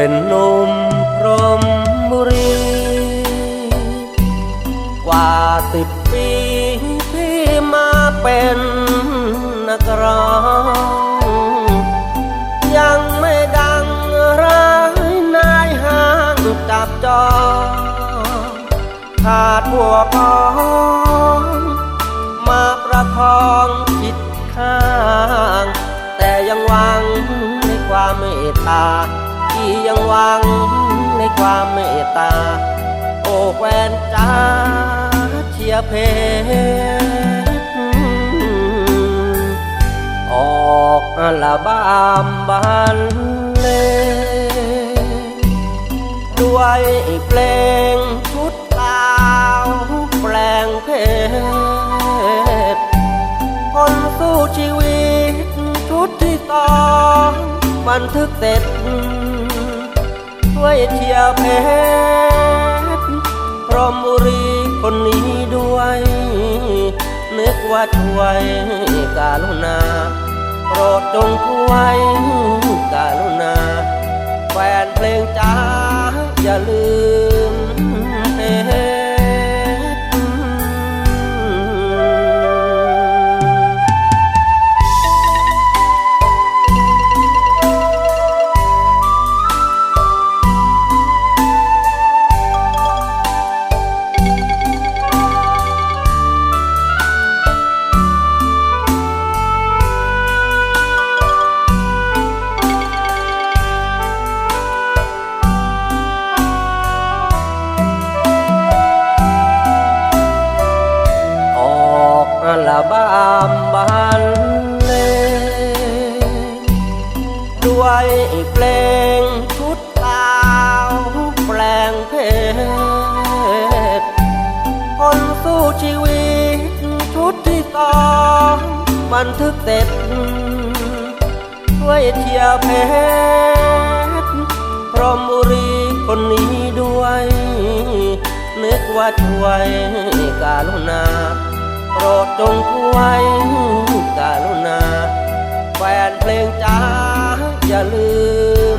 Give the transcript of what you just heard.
เป็นนุ่มพรมบุรี กว่าสิบปีที่มาเป็นนักร้อง ยังไม่ดังร้ายนายห้างจับจองขาดหัวพองมาประคองจิตข้าง แต่ยังหวังในความเมตตา ยังหวังในความเมตตา โอ้แควนจ้าเชียเพออกอัลบั้มบันเลด้วยเพลงชุดสาวแปลงเพศคนสู้ชีวิตชุดที่สองบันทึกเสร็จ เชียร์เพชรพรหมบุรีคนนี้ด้วย นึกว่าช่วยกาลุณาโปรดจงช่วยกาลุณาแฟนเพลงจ้า บั้มบันเลงด้วยเพลงชุดสาวแปลงเพศคนสู้ชีวิตชุดที่สองบันทึกเสร็จช่วยเชียเพชรพรหมบุรีคนนี้ด้วย นึกว่าช่วยกาลุณา โปรดจงไวยกาลุณา แฟนเพลงจ้าอย่าลืม